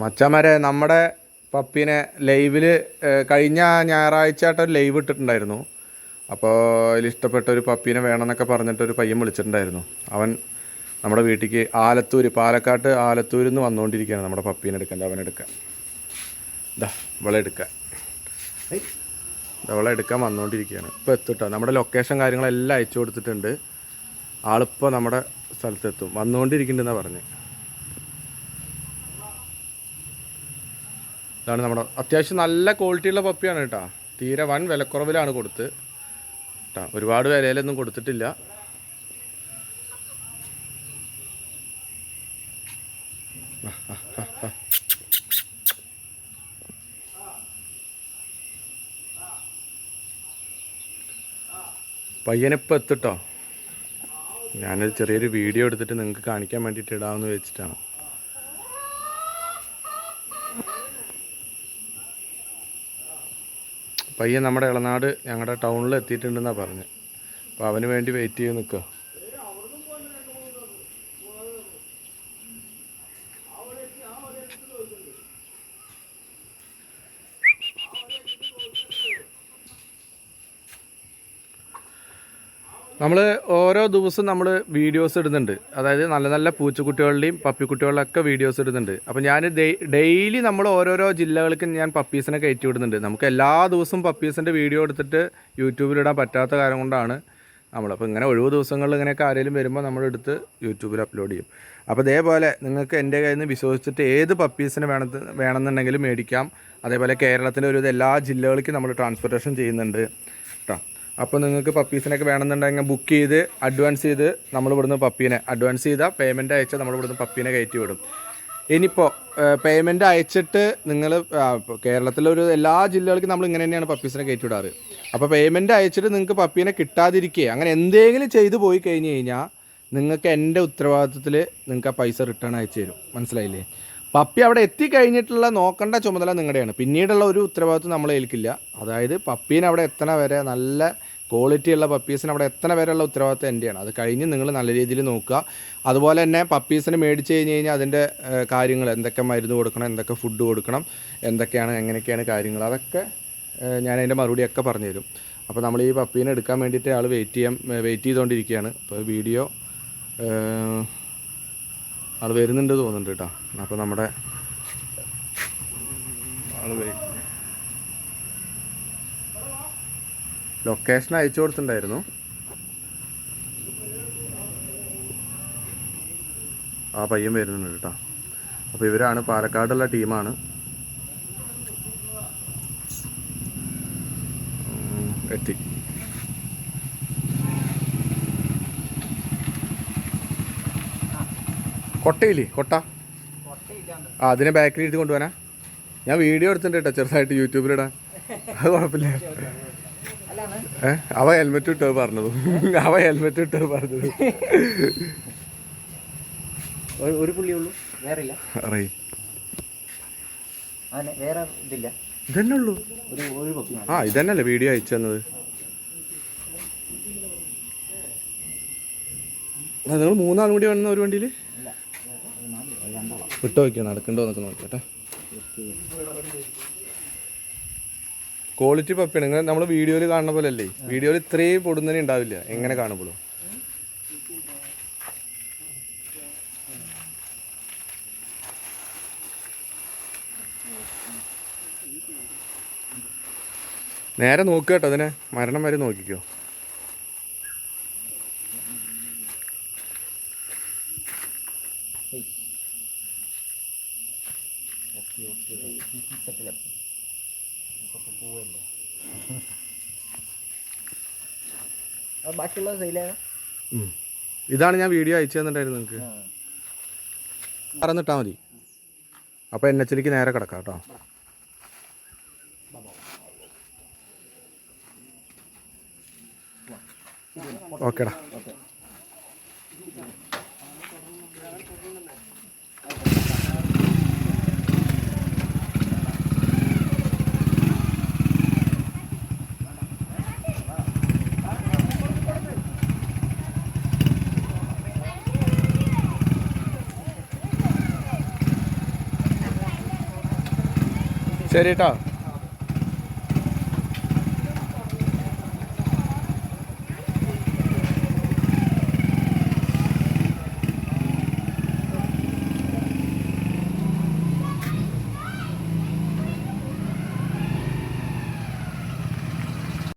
മച്ചമാരെ നമ്മുടെ പപ്പീനെ ലൈവിൽ കഴിഞ്ഞ ഞായറാഴ്ചയായിട്ട് ഒരു ലൈവ് ഇട്ടിട്ടുണ്ടായിരുന്നു. അപ്പോൾ അതിൽ ഇഷ്ടപ്പെട്ട ഒരു പപ്പീനെ വേണമെന്നൊക്കെ പറഞ്ഞിട്ട് ഒരു പയ്യൻ വിളിച്ചിട്ടുണ്ടായിരുന്നു. അവൻ നമ്മുടെ വീട്ടിലേക്ക് ആലത്തൂർ പാലക്കാട്ട് ആലത്തൂരിൽ നിന്ന് വന്നുകൊണ്ടിരിക്കുകയാണ് നമ്മുടെ പപ്പീനെ എടുക്കാൻ അവനെടുക്കാൻ ഇതാ ഇവളെ എടുക്കാൻ. ഇവളെ എടുക്കാൻ വന്നുകൊണ്ടിരിക്കുകയാണ്. ഇപ്പോൾ എത്തിട്ടോ. നമ്മുടെ ലൊക്കേഷൻ കാര്യങ്ങളെല്ലാം അയച്ചു കൊടുത്തിട്ടുണ്ട്. ആളിപ്പോൾ നമ്മുടെ സ്ഥലത്തെത്തും. വന്നുകൊണ്ടിരിക്കുന്നുണ്ടെന്നാണ് പറഞ്ഞത് ഇതാണ് നമ്മുടെ അത്യാവശ്യം നല്ല ക്വാളിറ്റിയുള്ള പപ്പിയാണ് കേട്ടോ. തീരെ വൻ വിലക്കുറവിലാണ് കൊടുത്ത്. കേട്ടോ ഒരുപാട് വിലയിലൊന്നും കൊടുത്തിട്ടില്ല. പയ്യനിപ്പോൾ എത്തിട്ടോ ഞാനൊരു ചെറിയൊരു വീഡിയോ എടുത്തിട്ട് നിങ്ങൾക്ക് കാണിക്കാൻ വേണ്ടിയിട്ട് ഇടാമെന്ന് വെച്ചിട്ടാണ്. പയ്യൻ നമ്മുടെ ഇളനാട് ഞങ്ങളുടെ ടൗണിൽ എത്തിയിട്ടുണ്ടെന്നാണ് പറഞ്ഞത് അപ്പോൾ അവന് വേണ്ടി വെയിറ്റ് ചെയ്ത് നിൽക്കുക നമ്മൾ ഓരോ ദിവസവും നമ്മൾ വീഡിയോസ് ഇടുന്നുണ്ട്. അതായത് നല്ല നല്ല പൂച്ചക്കുട്ടികളുടെയും പപ്പിക്കുട്ടികളുടെയൊക്കെ വീഡിയോസ് ഇടുന്നുണ്ട്. അപ്പോൾ ഞാൻ ഡെയിലി നമ്മൾ ഓരോരോ ജില്ലകൾക്കും ഞാൻ പപ്പീസിനെ കയറ്റി വിടുന്നുണ്ട്. നമുക്ക് എല്ലാ ദിവസവും പപ്പീസിന്റെ വീഡിയോ എടുത്തിട്ട് യൂട്യൂബിലിടാൻ പറ്റാത്ത കാര്യം കൊണ്ടാണ് നമ്മൾ അപ്പോൾ ഇങ്ങനെ ഒഴിവ് ദിവസങ്ങളിൽ ഇങ്ങനെയൊക്കെ ആരെങ്കിലും വരുമ്പോൾ നമ്മൾ എടുത്ത് യൂട്യൂബിൽ അപ്ലോഡ് ചെയ്യും. അപ്പോൾ ഇതേപോലെ നിങ്ങൾക്ക് എന്റെ കയ്യിൽ നിന്ന് വിശ്വസിച്ചിട്ട് ഏത് പപ്പീസിനെ വേണ വേണമെന്നുണ്ടെങ്കിലും മേടിക്കാം. അതേപോലെ കേരളത്തിലെ ഒരു എല്ലാ ജില്ലകളിലേക്കും നമ്മൾ ട്രാൻസ്പോർട്ടേഷൻ ചെയ്യുന്നുണ്ട്. അപ്പോൾ നിങ്ങൾക്ക് പപ്പീസിനൊക്കെ വേണമെന്നുണ്ടെങ്കിൽ ബുക്ക് ചെയ്ത് അഡ്വാൻസ് ചെയ്ത് നമ്മൾ ഇവിടുന്ന് പപ്പീനെ അഡ്വാൻസ് ചെയ്താൽ പേയ്മെന്റ് അയച്ചാൽ നമ്മൾ ഇവിടുന്ന് പപ്പീനെ കയറ്റി വിടും. ഇനിയിപ്പോൾ പേയ്മെന്റ് അയച്ചിട്ട് നിങ്ങൾ കേരളത്തിലൊരു എല്ലാ ജില്ലകൾക്കും നമ്മൾ ഇങ്ങനെ തന്നെയാണ് പപ്പീസിനെ കയറ്റി വിടാറ്. അപ്പോൾ പേയ്മെന്റ് അയച്ചിട്ട് നിങ്ങൾക്ക് പപ്പീനെ കിട്ടാതിരിക്കുക അങ്ങനെ എന്തെങ്കിലും ചെയ്തു പോയി കഴിഞ്ഞ് കഴിഞ്ഞാൽ നിങ്ങൾക്ക് എന്റെ ഉത്തരവാദിത്വത്തിൽ നിങ്ങൾക്ക് ആ പൈസ റിട്ടേൺ അയച്ചു തരും. മനസ്സിലായില്ലേ? പപ്പി അവിടെ എത്തിക്കഴിഞ്ഞിട്ടുള്ള നോക്കേണ്ട ചുമതല നിങ്ങളുടെയാണ്. പിന്നീടുള്ള ഒരു ഉത്തരവാദിത്വം നമ്മൾ ഏൽക്കില്ല. അതായത് പപ്പീനെ അവിടെ എത്തണ വരെ നല്ല ക്വാളിറ്റി ഉള്ള പപ്പീസിന് അവിടെ എത്ര പേരുള്ള ഉത്തരവാദിത്തം എന്റെയാണ് അത് കഴിഞ്ഞ് നിങ്ങൾ നല്ല രീതിയിൽ നോക്കുക. അതുപോലെ തന്നെ പപ്പീസിന് മേടിച്ച് കഴിഞ്ഞ് കഴിഞ്ഞാൽ അതിന്റെ കാര്യങ്ങൾ എന്തൊക്കെ മരുന്ന് കൊടുക്കണം എന്തൊക്കെ ഫുഡ് കൊടുക്കണം എന്തൊക്കെയാണ് എങ്ങനെയൊക്കെയാണ് കാര്യങ്ങൾ അതൊക്കെ ഞാൻ അതിന്റെ മറുപടിയൊക്കെ പറഞ്ഞു തരും അപ്പോൾ നമ്മൾ ഈ പപ്പീനെ എടുക്കാൻ വേണ്ടിയിട്ട് ആൾ വെയിറ്റ് ചെയ്യാൻ വെയിറ്റ് ചെയ്തുകൊണ്ടിരിക്കുകയാണ് അപ്പോൾ വീഡിയോ ആൾ വരുന്നുണ്ട് തോന്നുന്നുണ്ട് കേട്ടോ. അപ്പോൾ നമ്മുടെ ആൾ ലൊക്കേഷൻ അയച്ചു കൊടുത്തിട്ടുണ്ടായിരുന്നു. ആ പയ്യൻ വരുന്നുണ്ട് കേട്ടോ. അപ്പോൾ ഇവരാണ് പാലക്കാടുള്ള ടീമാണ്. എത്തി. കൊട്ടയില്ലേ? കൊട്ട? ആ അതിനെ ബാക്കിൽ ഇട്ട് കൊണ്ടുപോകാനാ? ഞാൻ വീഡിയോ എടുത്തിട്ടുണ്ട് കേട്ടോ ചെറുതായിട്ട് യൂട്യൂബിലിടാൻ അത് കുഴപ്പമില്ല. അവ ഹെൽമെറ്റ് ഇട്ടോ പറഞ്ഞത്. അവ ഹെൽമെറ്റ് ഇട്ടോ പറഞ്ഞത്. ഒരു- പുള്ളിയേ ഉള്ളൂ വേറെ ഇല്ല അറിയും വേറെ ഇതില്ല. ഇതന്നെ ഉള്ളൂ. ആ ഇതന്നല്ലേ വീഡിയോ അയച്ചു തന്നത്. നിങ്ങൾ മൂന്നാളും കൂടി വന്ന ഒരു വണ്ടിയിൽ വിട്ടോ നോക്കിയോ? നടക്കണ്ടോ എന്നൊക്കെ നോക്കട്ടെ ക്വാളിറ്റി പപ്പിയാണ്. നിങ്ങൾ നമ്മൾ വീഡിയോയിൽ കാണുന്ന പോലെ അല്ലേ വീഡിയോയിൽ ഇത്രയും പൊടുന്നതിന് ഉണ്ടാവില്ല. എങ്ങനെ കാണുമ്പോഴും നേരെ നോക്കുക കേട്ടോ അതിനെ. മരണം വരെ നോക്കിക്കോ. ഓക്കെ ഓക്കെ സെറ്റിലാക്കി പോവല്ലേ. ബാക്കിയുള്ള ഉം. ഇതാണ് ഞാൻ വീഡിയോ അയച്ചു തന്നിട്ടായിരുന്നു നിങ്ങൾക്ക് പറഞ്ഞിട്ടാൽ മതി. അപ്പോൾ എൻ എച്ചിലേക്ക് നേരെ കിടക്കാം കേട്ടോ. ഓക്കേടാ. ശരി കേട്ടോ